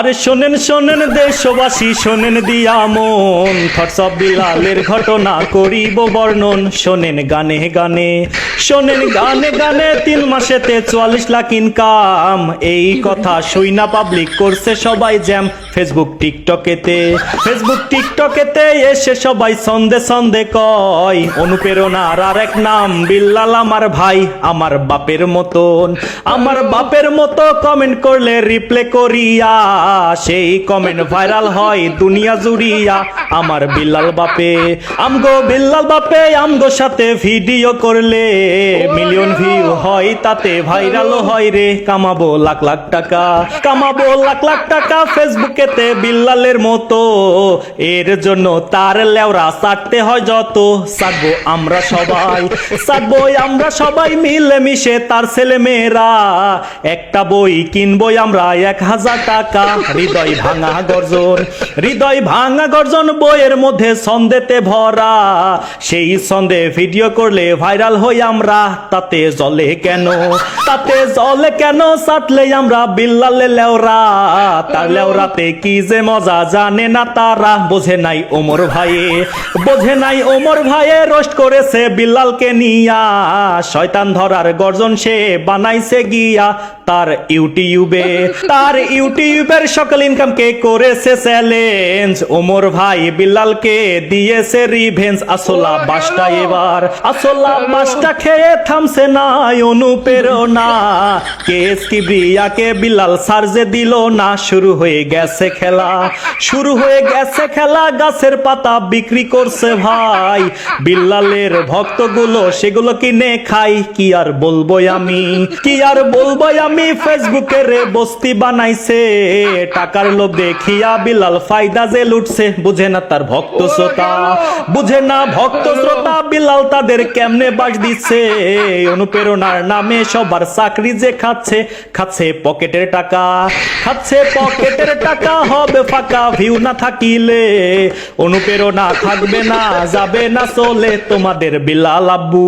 আরে শোনেন শোনেন দেশবাসী, শোনেন দিয়া মন। থটসব বিলালের ঘটনা করিব বর্ণন। শোনেন গানে গানে, শোনেন গানে গানে, তিন মাসেতে চুয়াল্লিশ লাখ ইনকাম এই কথা সইনা পাবলিক করছে সবাই জ্যাম ফেসবুক টিকটকেতে ফেসবুক টিকটকেতে এসে সবাই সন্দে সন্দে কয়, অনুপ্রেরণার আর এক নাম, বিল্লাল আমার ভাই, আমার বাপের মতন। আমার বাপের মতো কমেন্ট করলে রিপ্লে করিয়া সেই কমেন্ট ভাইরাল হয় দুনিয়া জুড়িয়া আমার বিল্লাল বাপে। আমগো বিল্লাল বাপে, আমগো সাথে ভিডিও করলে মিলিয়ন ভিউ হয়, তাতে ভাইরাল হয় রে। কামাবো লাখ লাখ টাকা, কামাবো লাখ লাখ টাকা ফেসবুকেতে বিল্লালের মতো। এর জন্য তার লেওরা সারতে হয় যত। সারবো আমরা সবাই, সারবো আমরা সবাই মিলে মিশে তার ছেলে মেয়েরা একটা বই কিনবই আমরা এক হাজার টাকা। হৃদয় ভাঙা গর্জন, হৃদয় ভাঙা গর্জন, বইয়ের মধ্যে সন্দেতে ভরা। সেই সন্দেহ ভিডিও করলে ভাইরাল হই আমরা, তাতে জলে কেন? তাতে জলে কেন সাটলে আমরা বিল্লালে লেওরা? তার লেওরাতে কি যে মজা জানে না তারা? বোঝে নাই ওমর ভাইয়ে বোঝে নাই ওমর ভাইয়ে রোস্ট করেছে বিল্লালকে নিয়া। শয়তান ধরার গর্জন সে বানাইছে গিয়া তার ইউটিউবে। তার ইউটিউবের সকল ইনকাম কে করেছে চ্যালেঞ্জ ওমর ভাই বিল্লালকে দিয়েছে রিভেঞ্জ আসলা বাসটা এবার। আসলা বাসটা খেয়ে থামছে না অনুপ্রেরণা। কেস কি ব্রিয়াকে বিল্লাল সার্জে দিল না শুরু হয়ে গেছে খেলা। শুরু হয়ে গেছে খেলা গাছের পাতা বিক্রি করছে ভাই। বিল্লালের ভক্তগুলো সেগুলো কিনে খাই কি আর বলব আমি? কি আর বলব আমি? ফেসবুকে রে বস্তি বানাইছে। টাকার লোভ দেখিয়া বিলাল ফায়দা যে লুটছে বুঝে না তার ভক্ত শ্রোতা। বুঝে না ভক্ত শ্রোতা বিলাল তাদের কেমনে বাস দিচ্ছে? অনুপ্রেরণার নামে সবার চাকরি যে খাচ্ছে খাচ্ছে পকেটের টাকা। খাচ্ছে পকেটের টাকা হবে ফাঁকা ভিউ না থাকিলে। অনুপ্রেরণা থাকবে না যাবে না চলে তোমাদের বিলাল আব্বু।